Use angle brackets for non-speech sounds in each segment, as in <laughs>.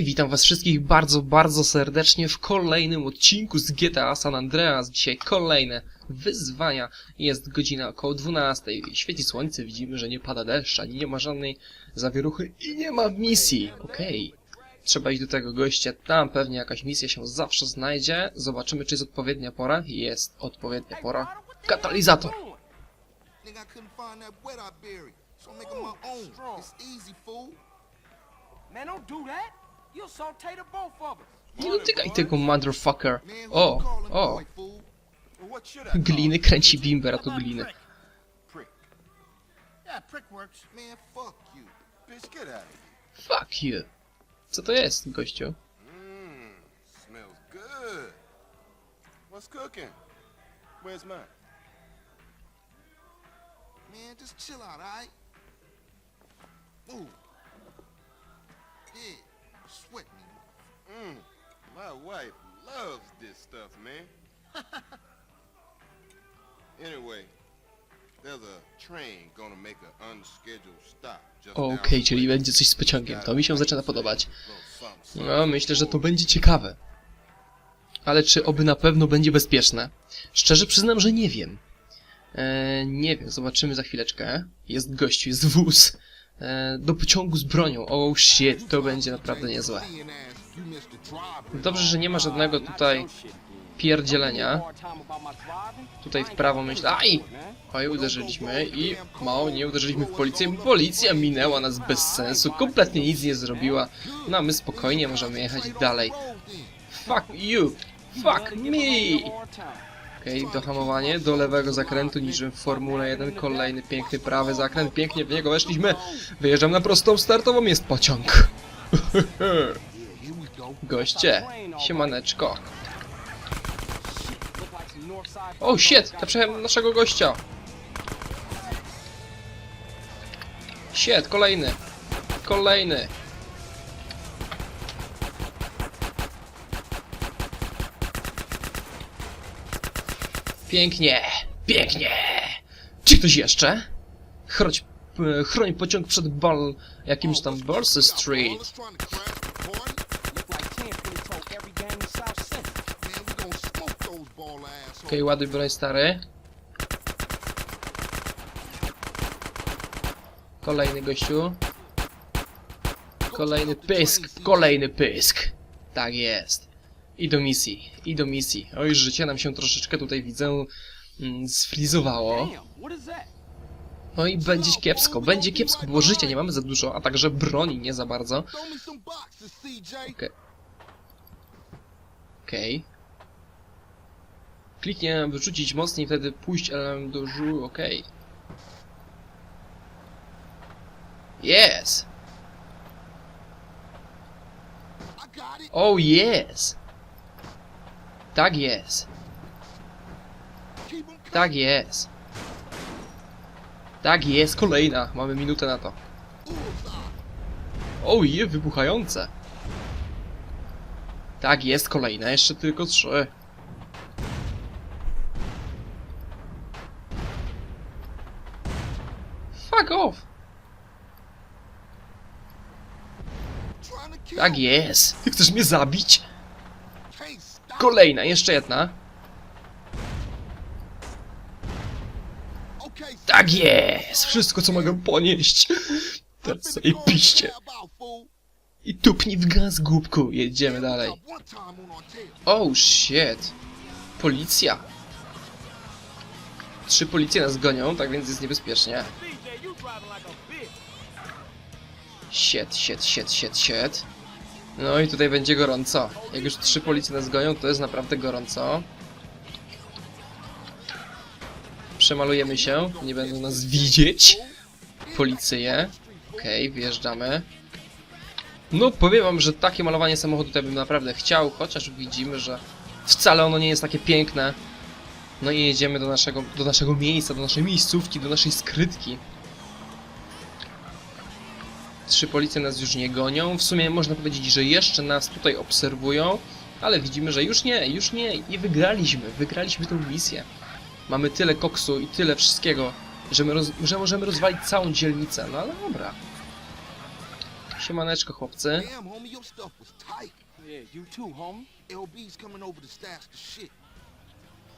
Hej, witam was wszystkich bardzo, bardzo serdecznie w kolejnym odcinku z GTA San Andreas. Dzisiaj kolejne wyzwania. Jest godzina około 12. Świeci słońce, widzimy, że nie pada deszcz, ani nie ma żadnej zawieruchy i nie ma misji. Okej. Trzeba iść do tego gościa, tam pewnie jakaś misja się zawsze znajdzie. Zobaczymy, czy jest odpowiednia pora. Jest odpowiednia pora. Katalizator! Man, don't do that. You'll saute the both of us. Nie dotykaj tego motherfucker. O, o. Gliny kręci bimber, a to gliny. Prick. Yeah, prick works. Man, fuck you. Co to jest, gościu? Mmm, smells good. What's cooking? Where's mine? Man, just chill out, alright? Move. Yeah, sweat me. Mmm, my wife loves this stuff, man. <laughs> anyway, there's a train gonna make an unscheduled stop just Okej, czyli będzie coś z pociągiem. To mi się zaczyna podobać. No, myślę, że to będzie ciekawe. Ale czy oby na pewno będzie bezpieczne? Szczerze przyznam, że nie wiem. E, nie wiem, zobaczymy za chwileczkę. Jest gościu, jest wóz. E, do pociągu z bronią. Oh shit, to będzie naprawdę niezłe. Dobrze, że nie ma żadnego tutaj pierdzielenia. Tutaj w prawo myślę. Aj! Oj, uderzyliśmy i mało nie uderzyliśmy w policję. Policja minęła nas bez sensu, kompletnie nic nie zrobiła. No a my spokojnie możemy jechać dalej. Fuck you! Fuck me! Okej, dohamowanie do lewego zakrętu niczym w Formule 1. Kolejny piękny prawy zakręt. Pięknie w niego weszliśmy. Wyjeżdżam na prostą startową, jest pociąg. <laughs> Goście, siemaneczko. Oh shit, ja przejechałem naszego gościa. Shit, kolejny. Kolejny. Pięknie, pięknie. Czy ktoś jeszcze? Chroć, e, chroń pociąg przed bal, jakimś tam Bolsy Street. Okej, ładuj broń stary. Kolejny gościu. Kolejny pysk, kolejny pysk. Tak jest. I do misji, i do misji. Oj, życie nam się troszeczkę tutaj widzę mm, sfrizowało. No i będzie kiepsko, będzie kiepsko, bo życia nie mamy za dużo, a także broni nie za bardzo. Boxes, CJ. Okej. Okej. Kliknie wyrzucić mocniej, wtedy pójść element do żu, okej. Yes! Got it. Oh yes! Tak jest, tak jest. Tak jest, kolejna, mamy minutę na to. Oh je, wybuchające. Tak jest, kolejna, jeszcze tylko trzy. Fuck off! Tak jest! Ty chcesz mnie zabić? Kolejna, jeszcze jedna. Tak jest! Wszystko co mogę ponieść. Teraz sobie piście. I tupnij w gaz, głupku. Jedziemy dalej. Oh shit. Policja. Trzy policje nas gonią, tak więc jest niebezpiecznie. Shit, shit, shit, shit, shit. No i tutaj będzie gorąco. Jak już trzy policje nas gonią, to jest naprawdę gorąco. Przemalujemy się, nie będą nas widzieć. Policyje. Okej, wyjeżdżamy. No, powiem wam, że takie malowanie samochodu tutaj bym naprawdę chciał, chociaż widzimy, że wcale ono nie jest takie piękne. No i jedziemy do naszego, do naszego miejsca, do naszej miejscówki, do naszej skrytki. Trzy policje nas już nie gonią. W sumie można powiedzieć, że jeszcze nas tutaj obserwują, ale widzimy, że już nie, już nie i wygraliśmy. Wygraliśmy tę misję. Mamy tyle koksu i tyle wszystkiego, że, my roz, że możemy rozwalić całą dzielnicę. No ale dobra. Siemaneczko, chłopcy.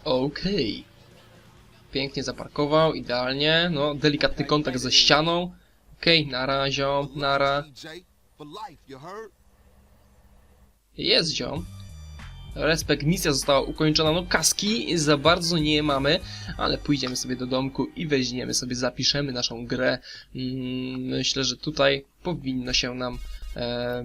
Okej. Pięknie zaparkował, idealnie. No, delikatny kontakt ze ścianą. Okej, nara, ziom, nara. Jest ziom. Respekt, misja została ukończona. No, kaski za bardzo nie mamy, ale pójdziemy sobie do domku i weźmiemy sobie, zapiszemy naszą grę. Mm, Myślę, że tutaj powinno się nam. E,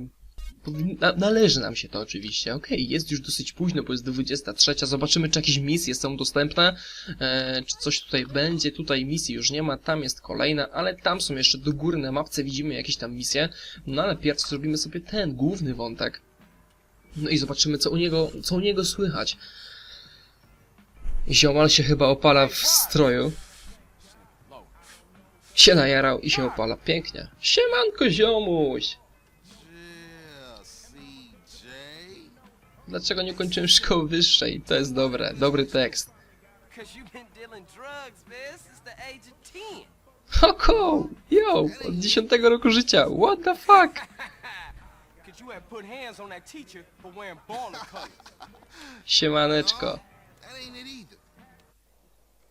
należy nam się to oczywiście. Okej, jest już dosyć późno, bo jest 23. Zobaczymy, czy jakieś misje są dostępne. E, czy coś tutaj będzie. Tutaj misji już nie ma, tam jest kolejna, ale tam są jeszcze do góry na mapce widzimy jakieś tam misje. No ale pierw zrobimy sobie ten główny wątek. No i zobaczymy, co u niego, co u niego słychać. Ziomal się chyba opala w stroju. Się najarał i się opala. Pięknie. Siemanko, ziomuś! Dlaczego nie kończyłem szkoły wyższej? To jest dobre, dobry tekst. Because you've been dealing drugs, man, since the age of 10. Hoko! Yo! Od 10 roku życia. What the fuck? <laughs> <laughs> Siemaneczko. Either.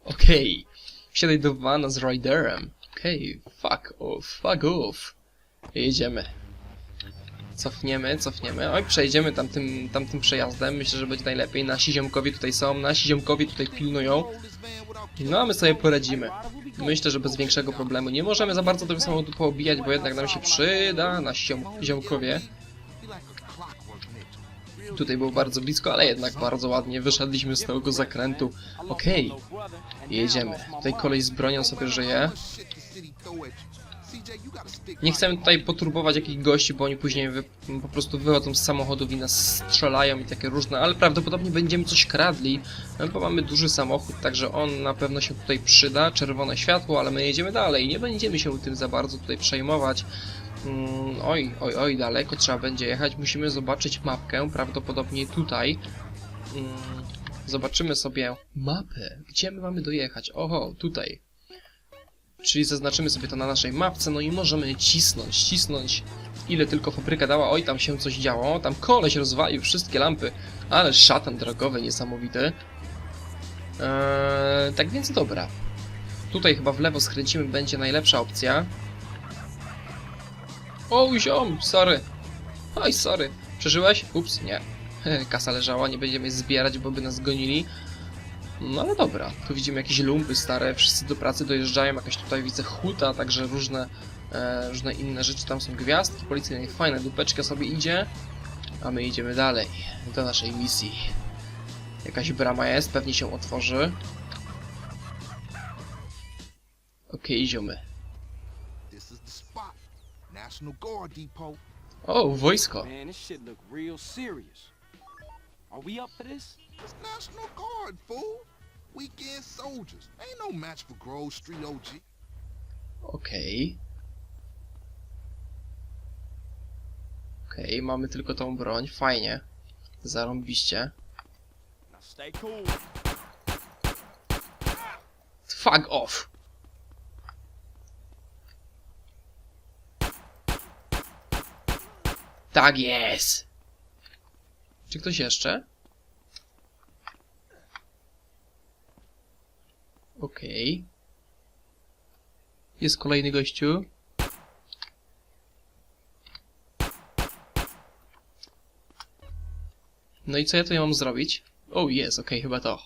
Okej. Wsiadaj do vana z Riderem. Okej, fuck off, fuck off. Jedziemy. Cofniemy, cofniemy. Oj, przejdziemy tamtym, tamtym przejazdem. Myślę, że będzie najlepiej. Nasi ziomkowie tutaj są, nasi ziomkowie tutaj pilnują. No a my sobie poradzimy. Myślę, że bez większego problemu. Nie możemy za bardzo tego samochodu poobijać, bo jednak nam się przyda, nasi ziom, ziomkowie. Tutaj było bardzo blisko, ale jednak bardzo ładnie. Wyszedliśmy z tego zakrętu. Okej, jedziemy. Tutaj kolej z bronią sobie żyje. Nie chcemy tutaj poturbować jakichś gości, bo oni później wy, po prostu wychodzą z samochodów i nas strzelają i takie różne, ale prawdopodobnie będziemy coś kradli, no bo mamy duży samochód, także on na pewno się tutaj przyda, czerwone światło, ale my jedziemy dalej, nie będziemy się tym za bardzo tutaj przejmować. Mm, oj, oj, oj, daleko trzeba będzie jechać, musimy zobaczyć mapkę, prawdopodobnie tutaj. Mm, zobaczymy sobie mapę, gdzie my mamy dojechać, oho, tutaj. Czyli zaznaczymy sobie to na naszej mapce, no i możemy cisnąć, cisnąć ile tylko fabryka dała. Oj, tam się coś działo, tam koleś rozwalił wszystkie lampy, ale szatan drogowy niesamowity. Eee, tak więc dobra. Tutaj chyba w lewo skręcimy, będzie najlepsza opcja. O, ziom, sorry. Oj, sorry. Przeżyłeś? Ups, nie. <laughs> Kasa leżała, nie będziemy zbierać, bo by nas gonili. No ale dobra, tu widzimy jakieś lumpy stare, wszyscy do pracy dojeżdżają, jakaś tutaj widzę huta, także różne, e, różne inne rzeczy, tam są gwiazdki policyjne, fajne, dupeczka sobie idzie, a my idziemy dalej, do naszej misji. Jakaś brama jest, pewnie się otworzy. Okej, ziomy. Guard Depot. O, wojsko. Man, this shit look real serious. Are we up for this? It's National Guard, fool. Weekend soldiers. Ain't no match for Grove Street OG. Okej. Okej, mamy tylko tą broń, fajnie. Zarąbiście. Now stay cool. Fuck off! Tak jest! Czy ktoś jeszcze? Okej. Jest kolejny gościu. No i co ja tutaj mam zrobić? O, jest, okej, chyba to.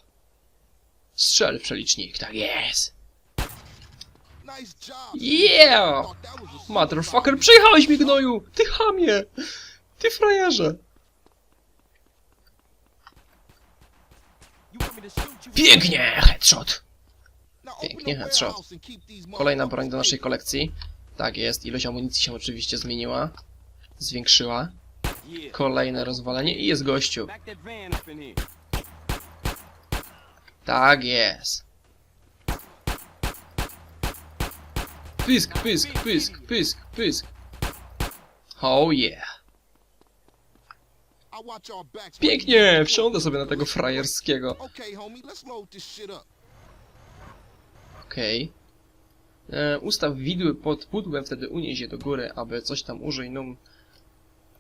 Strzel w przelicznik, tak jest! Yeah! Motherfucker, przejechałeś mi gnoju! Ty chamie! Ty frajerze! Pięknie! Headshot! Pięknie, headshot. Kolejna broń do naszej kolekcji. Tak jest, ilość amunicji się oczywiście zmieniła. Zwiększyła. Kolejne rozwalenie i jest gościu. Tak jest. Pysk, pysk, pysk, pysk, pysk. Oh yeah. Pięknie! Wsiądę sobie na tego frajerskiego. Okay. Okej. E, ustaw widły pod pudłem, wtedy unieś je do góry, aby coś tam użyj num.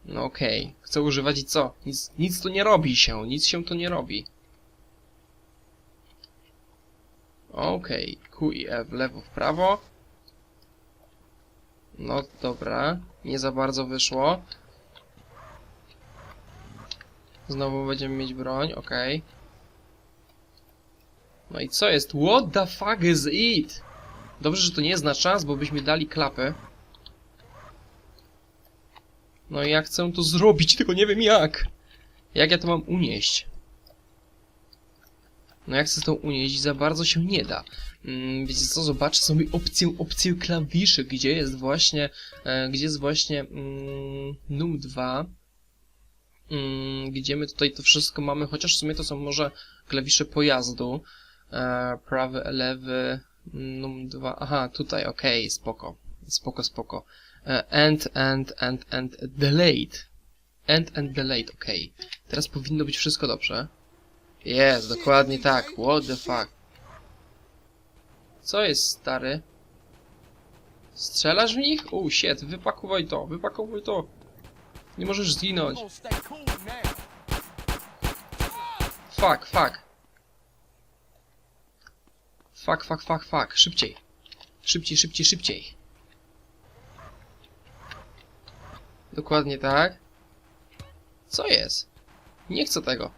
No okej. Chcę używać i co? Nic, nic to nie robi się, nic się to nie robi. Okej, Q i E w lewo, w prawo. No dobra, nie za bardzo wyszło. Znowu będziemy mieć broń, okej. No i co jest? What the fuck is it? Dobrze, że to nie jest na czas, bo byśmy dali klapę. No i ja chcę to zrobić, tylko nie wiem jak. Jak ja to mam unieść? No jak chcę to unieść, za bardzo się nie da. Mm, wiecie co, zobaczę sobie opcję, opcję klawiszy, gdzie jest właśnie, e, gdzie jest właśnie mm, num 2. Mm, gdzie my tutaj to wszystko mamy, chociaż w sumie to są może klawisze pojazdu. E, prawy, lewy, num 2. Aha, tutaj, okej, spoko. Spoko, spoko. E, and, and, and, and delayed. And, and delayed, okej. Teraz powinno być wszystko dobrze. Jest, dokładnie tak. What the fuck. Co jest, stary? Strzelasz w nich? Oh shit, wypakuj to, wypakuj to. Nie możesz zginąć. Fuck, fuck. Fuck, fuck, fuck, fuck. Szybciej. Szybciej, szybciej, szybciej. Dokładnie tak. Co jest? Nie chcę tego.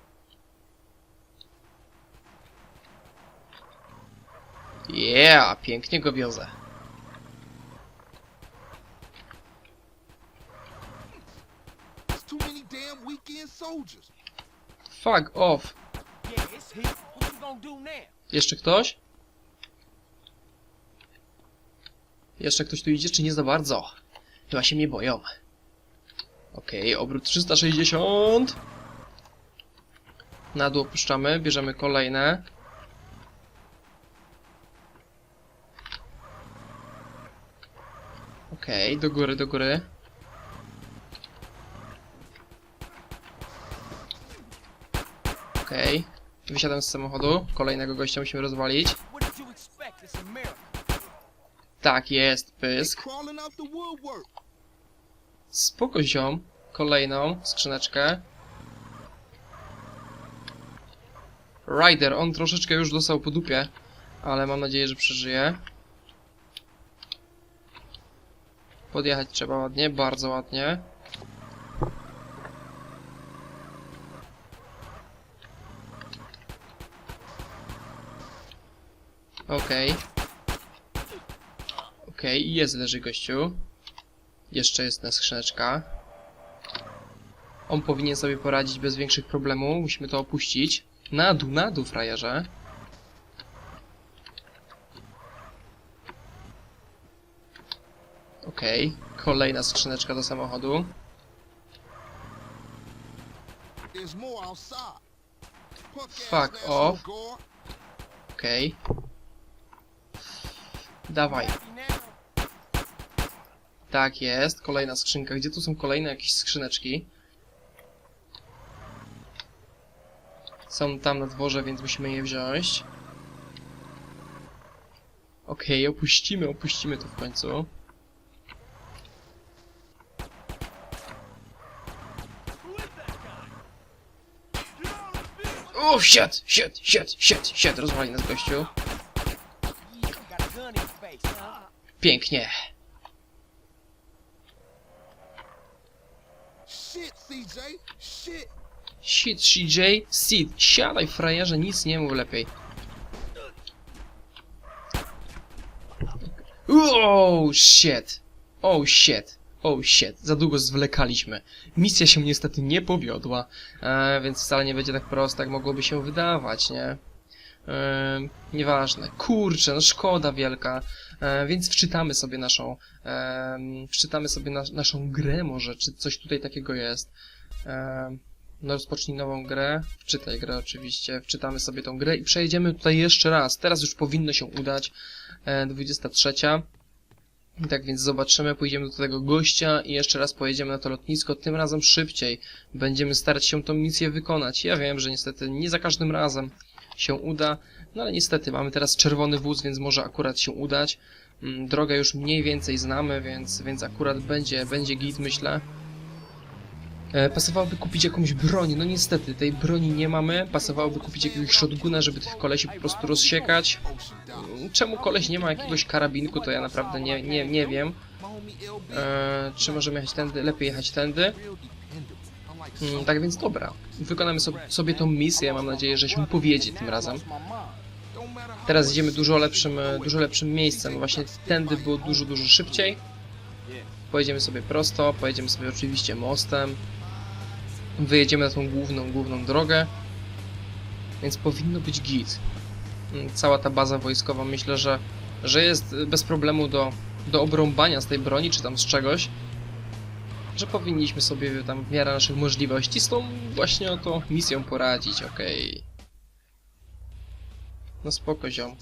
Yeah, pięknie go wiozę. Fuck off. Yeah, it's here. What you gonna do now? Jeszcze ktoś? Jeszcze ktoś tu idzie, czy nie za bardzo? Chyba się mnie boją. Okej, obrót 360. Na dół opuszczamy, bierzemy kolejne. Okej, do góry, do góry. Okej. Wysiadam z samochodu. Kolejnego gościa musimy rozwalić. Tak jest, pysk. Spoko ziom. Kolejną skrzyneczkę. Ryder, on troszeczkę już dostał po dupie, ale mam nadzieję, że przeżyje. Podjechać trzeba ładnie, bardzo ładnie. Okej. Okej, jest leży gościu. Jeszcze jest na skrzyneczka. On powinien sobie poradzić bez większych problemów. Musimy to opuścić. Na dół, na dół, frajerze. Okej, kolejna skrzyneczka do samochodu. Fuck off. Okej. Dawaj. Tak jest, kolejna skrzynka. Gdzie tu są kolejne jakieś skrzyneczki? Są tam na dworze, więc musimy je wziąć. Okej, opuścimy, opuścimy to w końcu. O, shit, shit, shit, shit, shit, rozwali nas gościu. Yeah, Shit, CJ. Sid, siadaj frajerze, nic nie mów lepiej. Oh shit, oh shit, oh shit, za długo zwlekaliśmy. Misja się niestety nie powiodła, e, więc wcale nie będzie tak prosto, jak mogłoby się wydawać, nie? E, nieważne, kurczę, no szkoda wielka, e, więc wczytamy sobie naszą, e, wczytamy sobie nas, naszą grę może, czy coś tutaj takiego jest. E, no rozpocznij nową grę, wczytaj grę oczywiście, wczytamy sobie tą grę i przejdziemy tutaj jeszcze raz. Teraz już powinno się udać, e, 23. I Tak więc zobaczymy, pójdziemy do tego gościa i jeszcze raz pojedziemy na to lotnisko, tym razem szybciej. Będziemy starać się tą misję wykonać. Ja wiem, że niestety nie za każdym razem się uda, no ale niestety mamy teraz czerwony wóz, więc może akurat się udać. Mm, Drogę już mniej więcej znamy, więc, więc akurat będzie, będzie git, myślę. E, Pasowałoby kupić jakąś broń, no niestety, tej broni nie mamy. Pasowałoby kupić jakiegoś shotguna, żeby tych kolesi po prostu rozsiekać. Mm, Czemu koleś nie ma jakiegoś karabinku, to ja naprawdę nie, nie, nie wiem. E, czy możemy jechać tędy? Lepiej jechać tędy. Mm, tak więc dobra, wykonamy sobie, sobie tą misję, mam nadzieję, że się powiedzie tym razem. Teraz idziemy dużo lepszym, e, dużo lepszym miejscem, właśnie tędy było dużo, dużo szybciej. Pojedziemy sobie prosto, pojedziemy sobie oczywiście mostem. Wyjedziemy na tą główną, główną drogę. Więc powinno być git. Mm, Cała ta baza wojskowa myślę, że, że jest bez problemu do, do obrąbania z tej broni, czy tam z czegoś że powinniśmy sobie tam w miarę naszych możliwości z tą właśnie oto misją poradzić, okej. No spoko ziom.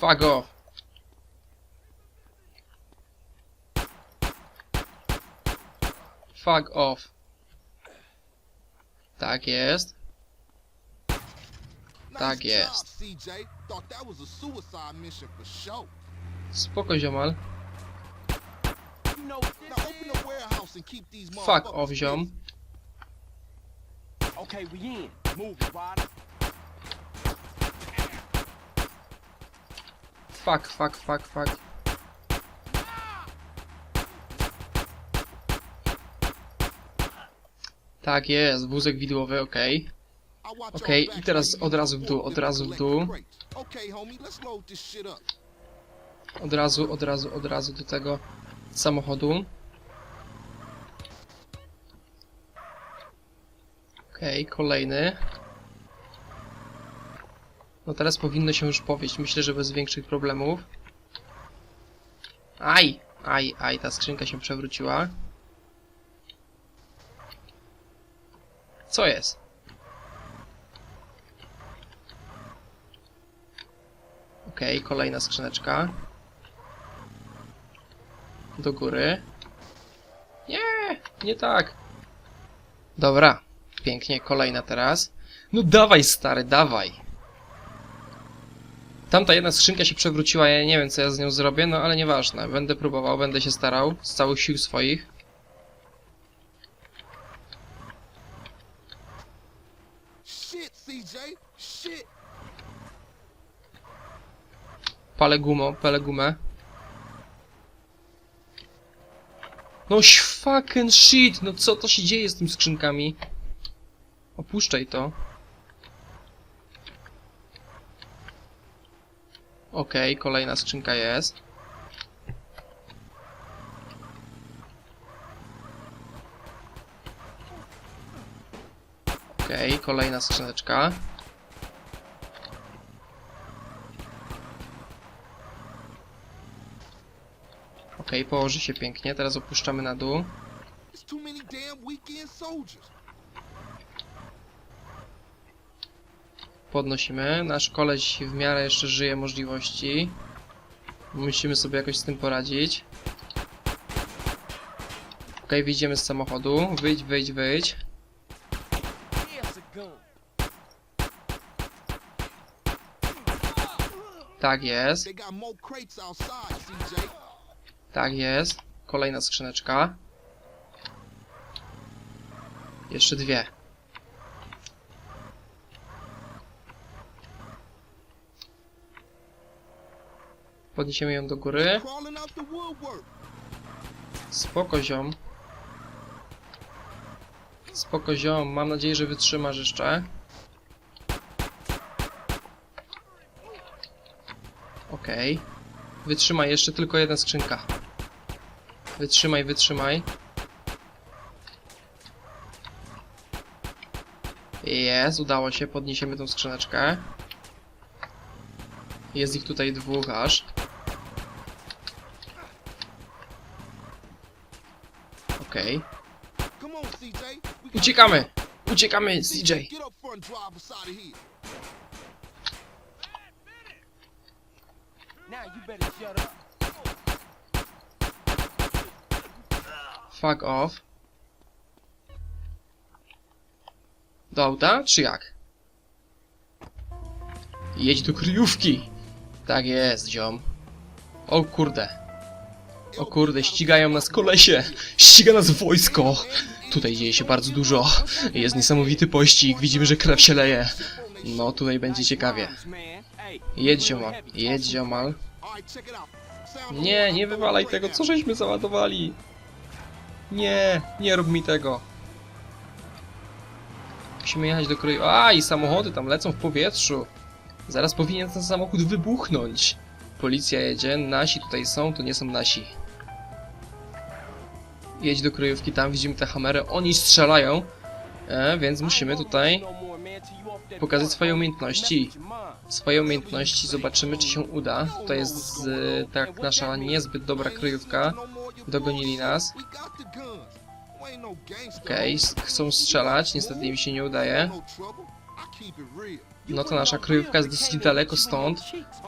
Fuck off. Fuck off. Tak jest. Tak Nice jest. job, CJ. Thought that was a suicide mission for sure. Spoko ziomal. Fuck off ziom. Okay. Fuck, fuck, fuck, fuck. Tak jest, wózek widłowy, okej. Watch Okej, our i teraz od razu w dół, od razu w dół. Okay. Od razu, od razu, od razu do tego samochodu. Okej, kolejny. No teraz powinno się już powieść. Myślę, że bez większych problemów. Aj! Aj, aj, ta skrzynka się przewróciła. Co jest? Okej, kolejna skrzyneczka. Do góry. Nie, nie tak. Dobra, pięknie, kolejna teraz. No dawaj stary, dawaj. Tamta jedna skrzynka się przewróciła, ja nie wiem co ja z nią zrobię, no ale nieważne. Będę próbował, będę się starał z całych sił swoich. Shit, CJ. Shit. Palę gumo, palę gumę. No fucking shit, no co to się dzieje z tymi skrzynkami? Opuszczaj to. Okej, kolejna skrzynka jest. Okej, kolejna skrzyneczka. Okej, położy się pięknie, teraz opuszczamy na dół. Podnosimy. Nasz koleś w miarę jeszcze żyje możliwości. Musimy sobie jakoś z tym poradzić. Okej, wyjdziemy z samochodu. Wyjdź, wyjdź, wyjdź. Tak jest, tak jest. Kolejna skrzyneczka. Jeszcze dwie. Podniesiemy ją do góry. Spoko ziom. Spoko ziom, mam nadzieję, że wytrzymasz jeszcze. Okej. Wytrzymaj, jeszcze tylko jedna skrzynka. Wytrzymaj, wytrzymaj. Jest, udało się, podniesiemy tą skrzyneczkę. Jest ich tutaj dwóch aż. Okej. Got- Uciekamy! Uciekamy, CJ! Now you better shut up. Fuck off. Do auta, czy jak? Jedź do kryjówki! Tak jest, ziom. O kurde. O kurde, ścigają nas kolesie! Ściga nas wojsko! Tutaj dzieje się bardzo dużo. Jest niesamowity pościg, widzimy, że krew się leje. No, tutaj będzie ciekawie. Jedź ziomal, jedź ziomal. Nie, nie wywalaj tego, co żeśmy załadowali. Nie, nie rób mi tego. Musimy jechać do kroju. A, i samochody tam lecą w powietrzu. Zaraz powinien ten samochód wybuchnąć. Policja jedzie, nasi tutaj są, to nie są nasi. Jedź do kryjówki, tam widzimy te hamery, oni strzelają. E, więc musimy tutaj pokazać swoje umiejętności. Swoje umiejętności, zobaczymy czy się uda. To jest e, tak nasza niezbyt dobra kryjówka. Dogonili nas. Okej, s- chcą strzelać, niestety im się nie udaje. No to nasza kryjówka jest dosyć daleko stąd.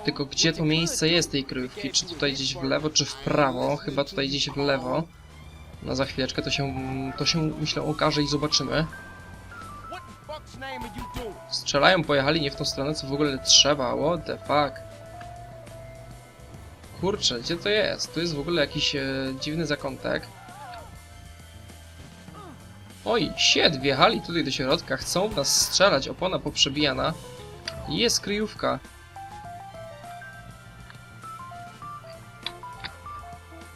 Tylko gdzie to miejsce jest tej kryjówki? Czy tutaj gdzieś w lewo, czy w prawo? Chyba tutaj gdzieś w lewo. No za chwileczkę to się, to się myślę okaże i zobaczymy. Strzelają, pojechali nie w tą stronę, co w ogóle trzeba. What the fuck? Kurczę, gdzie to jest? Tu jest w ogóle jakiś e, dziwny zakątek. Oj, shit, wjechali tutaj do środka, chcą w nas strzelać, opona poprzebijana. Jest kryjówka.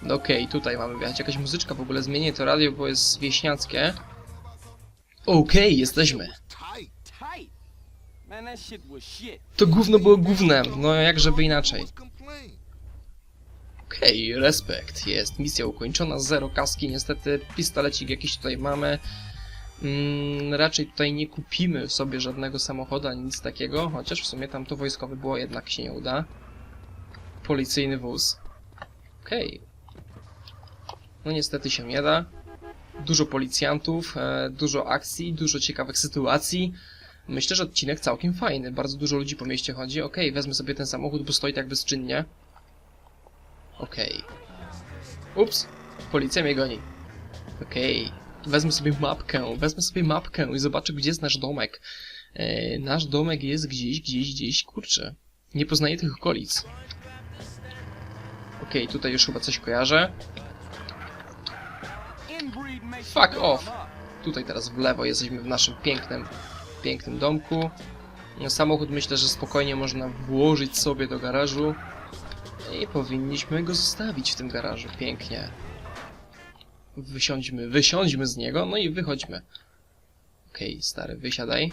No Okej, tutaj mamy wjechać. Jakaś muzyczka w ogóle, zmienię to radio, bo jest wieśniackie. Okej, jesteśmy. Was shit. To gówno było gównem, no jak żeby inaczej. Okej, respekt, jest misja ukończona, zero kaski, niestety pistolecik jakiś tutaj mamy. Mm, raczej tutaj nie kupimy sobie żadnego samochodu, ani nic takiego, chociaż w sumie tam to wojskowe było, jednak się nie uda. Policyjny wóz. Okej. No niestety się nie da. Dużo policjantów, e, dużo akcji, dużo ciekawych sytuacji. Myślę, że odcinek całkiem fajny, bardzo dużo ludzi po mieście chodzi. Okej, wezmę sobie ten samochód, bo stoi tak bezczynnie. Okej. Ups, policja mnie goni. Okej. Wezmę sobie mapkę, wezmę sobie mapkę i zobaczę, gdzie jest nasz domek. E, nasz domek jest gdzieś, gdzieś, gdzieś, kurczę. Nie poznaję tych okolic. Okej, tutaj już chyba coś kojarzę. Fuck off. Tutaj teraz w lewo jesteśmy w naszym pięknym, pięknym domku. No, Samochód myślę, że spokojnie można włożyć sobie do garażu. I powinniśmy go zostawić w tym garażu. Pięknie. Wysiądźmy, wysiądźmy z niego, no i wychodźmy. Okej, stary, wysiadaj.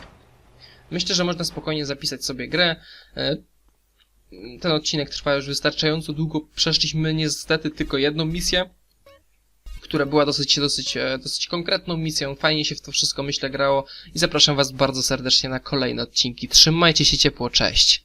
Myślę, że można spokojnie zapisać sobie grę. E, Ten odcinek trwa już wystarczająco długo. Przeszliśmy niestety tylko jedną misję która była dosyć, dosyć, e, dosyć konkretną misją. Fajnie się w to wszystko, myślę, grało i zapraszam Was bardzo serdecznie na kolejne odcinki. Trzymajcie się ciepło, cześć!